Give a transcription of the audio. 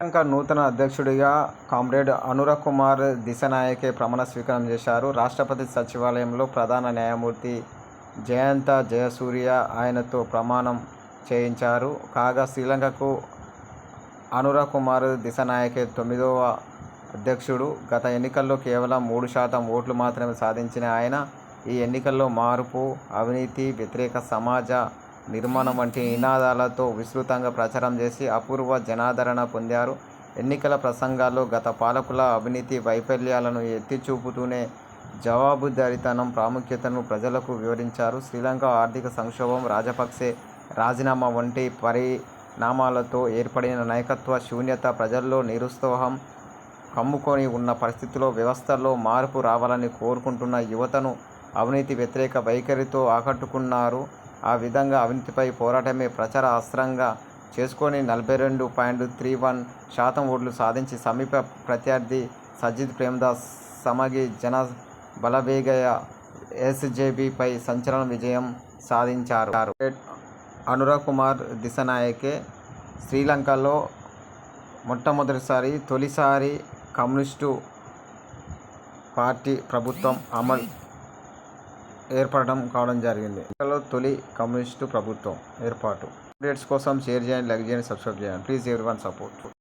శ్రీలంక నూతన అధ్యక్షుడిగా కామ్రేడ్ అనురా కుమార్ దిశనాయకే ప్రమాణ స్వీకారం చేశారు. రాష్ట్రపతి సచివాలయంలో ప్రధాన న్యాయమూర్తి జయంత జయసూర్య ఆయనతో ప్రమాణం చేయించారు. కాగా శ్రీలంకకు అనురా కుమార్ దిశనాయకే తొమ్మిదవ అధ్యక్షుడు. గత ఎన్నికల్లో కేవలం మూడు శాతం ఓట్లు మాత్రమే సాధించిన ఆయన. ఈ ఎన్నికల్లో మార్పు అవినీతి వ్యతిరేక సమాజ నిర్మాణం వంటి నినాదాలతో విస్తృతంగా ప్రచారం చేసి అపూర్వ జనాదరణ పొందారు. ఎన్నికల ప్రసంగాల్లో గత పాలకుల అవినీతి వైఫల్యాలను ఎత్తి చూపుతూనే జవాబుదారీతనం ప్రాముఖ్యతను ప్రజలకు వివరించారు. శ్రీలంక ఆర్థిక సంక్షోభం రాజపక్సే రాజీనామా వంటి పరిణామాలతో ఏర్పడిన నాయకత్వ శూన్యత ప్రజల్లో నిరుత్సాహం కమ్ముకొని ఉన్న పరిస్థితుల్లో వ్యవస్థల్లో మార్పు రావాలని కోరుకుంటున్న యువతను అవినీతి వ్యతిరేక వైఖరితో ఆకట్టుకున్నారు. ఆ విధంగా అవినీతిపై పోరాటమే ప్రచార అస్త్రంగా చేసుకొని నలభై రెండు పాయింట్ త్రీ వన్ శాతం ఓట్లు సాధించి సమీప ప్రత్యర్థి సజిత్ ప్రేమదాస్ సమగి జన బలవేగయ ఎస్జేబీపై సంచలన విజయం సాధించారు. అనురాగ్ కుమార్ దిశనాయకే శ్రీలంకలో మొట్టమొదటిసారి తొలిసారి కమ్యూనిస్టు పార్టీ ప్రభుత్వం అమలు ఏర్పడడం కావడం జరిగింది. శ్రీలంకలో తొలి కమ్యూనిస్టు ప్రభుత్వం ఏర్పాటు. అప్డేట్స్ కోసం షేర్ చేయండి లైక్ చేయండి సబ్స్క్రైబ్ చేయండి. ప్లీజ్ ఎవరి వన్ సపోర్ట్.